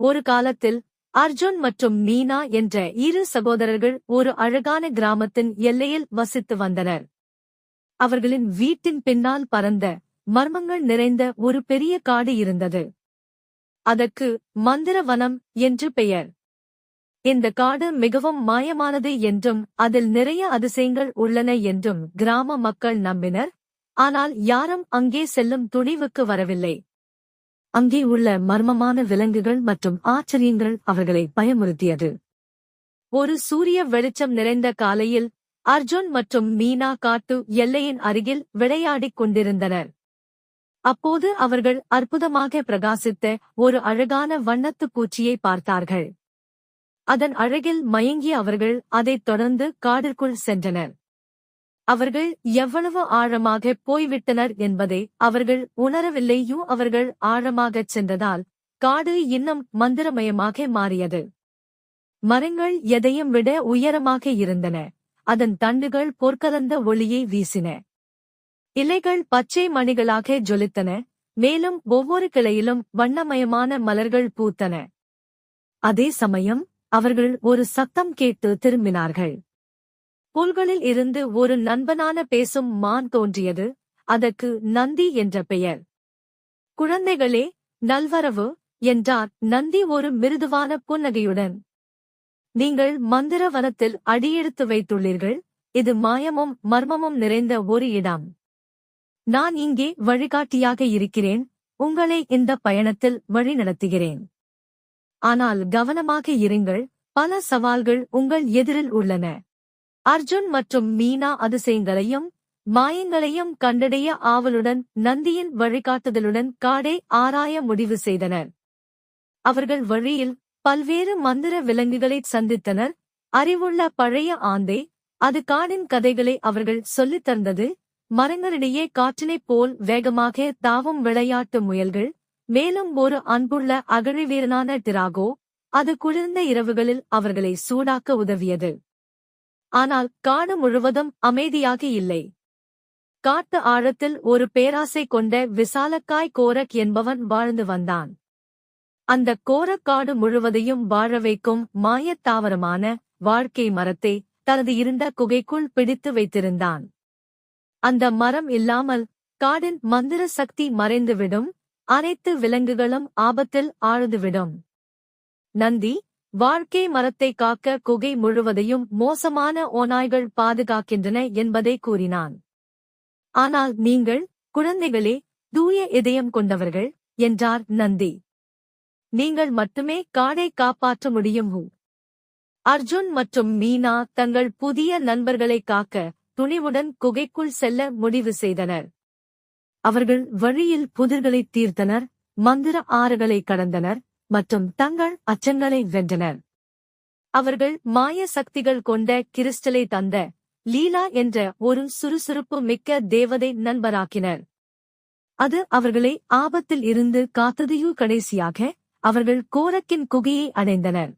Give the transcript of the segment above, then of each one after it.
ஒரு காலத்தில் அர்ஜுன் மற்றும் மீனா என்ற இரு சகோதரர்கள் ஒரு அழகான கிராமத்தின் எல்லையில் வசித்து வந்தனர். அவர்களின் வீட்டின் பின்னால் பறந்த மர்மங்கள் நிறைந்த ஒரு பெரிய காடு இருந்தது. அதற்கு மந்திரவனம் என்று பெயர். இந்த காடு மிகவும் மாயமானது என்றும் அதில் நிறைய அதிசயங்கள் உள்ளன என்றும் கிராம மக்கள் நம்பினர். ஆனால் யாரும் அங்கே செல்லும் துணிவுக்கு வரவில்லை. அங்கே உள்ள மர்மமான விலங்குகள் மற்றும் ஆச்சரியங்கள் அவர்களை பயமுறுத்தியது. ஒரு சூரிய வெளிச்சம் நிறைந்த காலையில் அர்ஜுன் மற்றும் மீனா காட்டு எல்லையின் அருகில் விளையாடிக் கொண்டிருந்தனர். அப்போது அவர்கள் அற்புதமாக பிரகாசித்த ஒரு அழகான வண்ணத்துப் பூச்சியை பார்த்தார்கள். அதன் அழகில் மயங்கிய அவர்கள் அதைத் தொடர்ந்து காடிற்குள் சென்றனர். அவர்கள் எவ்வளவு ஆழமாக போய்விட்டனர் என்பதை அவர்கள் உணரவில்லையோ அவர்கள் ஆழமாகச் சென்றதால் காடு இன்னும் மந்திரமயமாக மாறியது. மரங்கள் எதையும் விட உயரமாக இருந்தன. அதன் தண்டுகள் பொற்கலந்த ஒளியை வீசின. இலைகள் பச்சை மணிகளாக ஜொலித்தன. மேலும் ஒவ்வொரு கிளையிலும் வண்ணமயமான மலர்கள் பூத்தன. அதே சமயம் அவர்கள் ஒரு சத்தம் கேட்டு திரும்பினார்கள். புல்களில் இருந்து ஒரு நண்பனான பேசும் மான் தோன்றியது. அதற்கு நந்தி என்ற பெயர். குழந்தைகளே நல்வரவு என்றார் நந்தி ஒரு மிருதுவான புன்னகையுடன். நீங்கள் மந்திர வனத்தில் அடியெடுத்து வைத்துள்ளீர்கள். இது மாயமும் மர்மமும் நிறைந்த ஒரு இடம். நான் இங்கே வழிகாட்டியாக இருக்கிறேன். உங்களை இந்த பயணத்தில் வழிநடத்துகிறேன். ஆனால் கவனமாக இருங்கள். பல சவால்கள் உங்கள் எதிரில் உள்ளன. அர்ஜுன் மற்றும் மீனா அதிசயங்களையும் மாயங்களையும் கண்டடைய ஆவலுடன் நந்தியின் வழிகாட்டுதலுடன் காடை ஆராய முடிவு செய்தனர். அவர்கள் வழியில் பல்வேறு மந்திர விலங்குகளைச் சந்தித்தனர். அறிவுள்ள பழைய ஆந்தை அது காடின் கதைகளை அவர்கள் சொல்லித் தந்தது. மரங்களிடையே காற்றினைப் போல் வேகமாக தாவும் விளையாட்டு முயல்கள் மேலும் ஒரு அன்புள்ள அகழிவீரனான டிராகோ அது குளிர்ந்த இரவுகளில் அவர்களை சூடாக்க உதவியது. ஆனால் காடு முழுவதும் அமைதியாக இல்லை. காட்டு ஆழத்தில் ஒரு பேராசை கொண்ட விசாலக்காய் கோரக் என்பவன் வாழ்ந்து வந்தான். அந்த கோரக்காடு முழுவதையும் வாழ வைக்கும் மாயத் தாவரமான வாழ்க்கை மரத்தை தனது இருந்த குகைக்குள் பிடித்து வைத்திருந்தான். அந்த மரம் இல்லாமல் காடின் மந்திர சக்தி மறைந்துவிடும் அனைத்து விலங்குகளும் ஆபத்தில் ஆழ்ந்துவிடும். நந்தி வாழ்க்கை மரத்தை காக்க குகை முழுவதையும் மோசமான ஓநாய்கள் பாதுகாக்கின்றன என்பதை கூறினான். ஆனால் நீங்கள் குழந்தைகளே தூய இதயம் கொண்டவர்கள் என்றார் நந்தி. நீங்கள் மட்டுமே காடை காப்பாற்ற முடியும் அர்ஜுன் மற்றும் மீனா தங்கள் புதிய நண்பர்களை காக்க துணிவுடன் குகைக்குள் செல்ல முடிவு செய்தனர். அவர்கள் வழியில் புதிர்களைத் தீர்த்தனர் மந்திர ஆறுகளை கடந்தனர் மற்றும் தங்கள் அச்சங்களை வென்றனர். அவர்கள் மாய சக்திகள் கொண்ட கிறிஸ்டலை தந்த லீலா என்ற ஒரு சுறுசுறுப்பு மிக்க தேவதை நண்பராக்கினர். அது அவர்களை ஆபத்தில் இருந்து காத்ததையு கடைசியாக அவர்கள் கோரக்கின் குகையை அடைந்தனர்.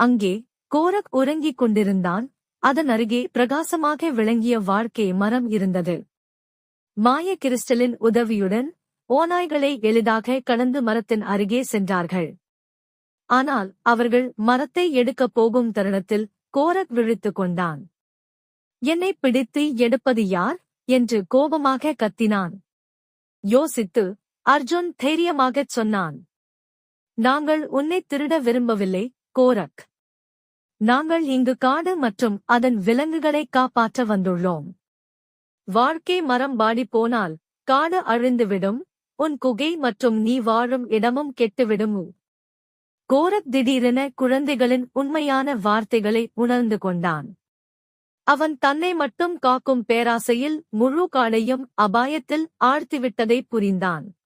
அங்கே கோரக் உறங்கிக் கொண்டிருந்தான். அதன் அருகே பிரகாசமாக விளங்கிய வாழ்க்கை மரம் இருந்தது. மாய கிறிஸ்டலின் உதவியுடன் ஓநாய்களை எளிதாக கடந்து மரத்தின் அருகே சென்றார்கள். ஆனால் அவர்கள் மரத்தை எடுக்கப் போகும் தருணத்தில் கோரக் விழித்துக் கொண்டான். என்னை பிடித்து எடுப்பது யார்? என்று கோபமாக கத்தினான். யோசித்து அர்ஜுன் தைரியமாகச் சொன்னான். நாங்கள் உன்னை திருட விரும்பவில்லை கோரக். நாங்கள் இங்கு காடு மற்றும் அதன் விலங்குகளை காப்பாற்ற வந்துள்ளோம். வாழ்க்கை மரம் பாடிப்போனால் போனால் காடு அழிந்துவிடும் உன் குகை மற்றும் நீ வாழும் இடமும் கெட்டுவிடும்? கோரத் திடீரென குழந்தைகளின் உண்மையான வார்த்தைகளை உணர்ந்து கொண்டான். அவன் தன்னை மட்டும் காக்கும் பேராசையில் முழு காடையும் அபாயத்தில் ஆழ்த்திவிட்டதை புரிந்தான்.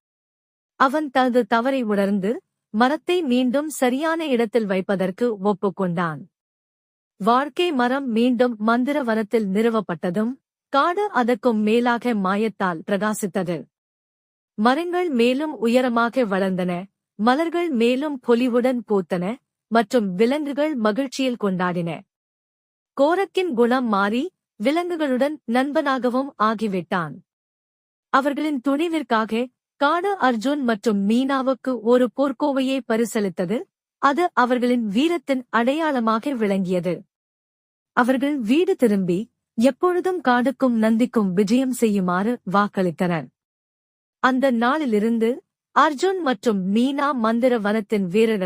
அவன் தனது தவறை உணர்ந்து மரத்தை மீண்டும் சரியான இடத்தில் வைப்பதற்கு ஒப்புக்கொண்டான். வாழ்க்கை மரம் மீண்டும் மந்திர வனத்தில் நிறுவப்பட்டதும் காடு அதற்கும் மேலாக மாயத்தால் பிரகாசித்தது. மரங்கள் மேலும் உயரமாக வளர்ந்தன. மலர்கள் மேலும் பொலிவுடன் பூத்தன மற்றும் விலங்குகள் மகிழ்ச்சியில் கொண்டாடின. கோரக்கின் குணம் மாறி விலங்குகளுடன் நண்பனாகவும் ஆகிவிட்டான். அவர்களின் துணிவிற்காக காடு அர்ஜுன் மற்றும் மீனாவுக்கு ஒரு போர்க்கோவையை பரிசளித்தது. அது அவர்களின் வீரத்தின் அடையாளமாக விளங்கியது. அவர்கள் வீடு திரும்பி எப்பொழுதும் காடுக்கும் நந்திக்கும் விஜயம் செய்யுமாறு வாக்களித்தனர். அந்த நாளிலிருந்து அர்ஜுன் மற்றும் மீனா மந்திர வனத்தின் வீரர்கள்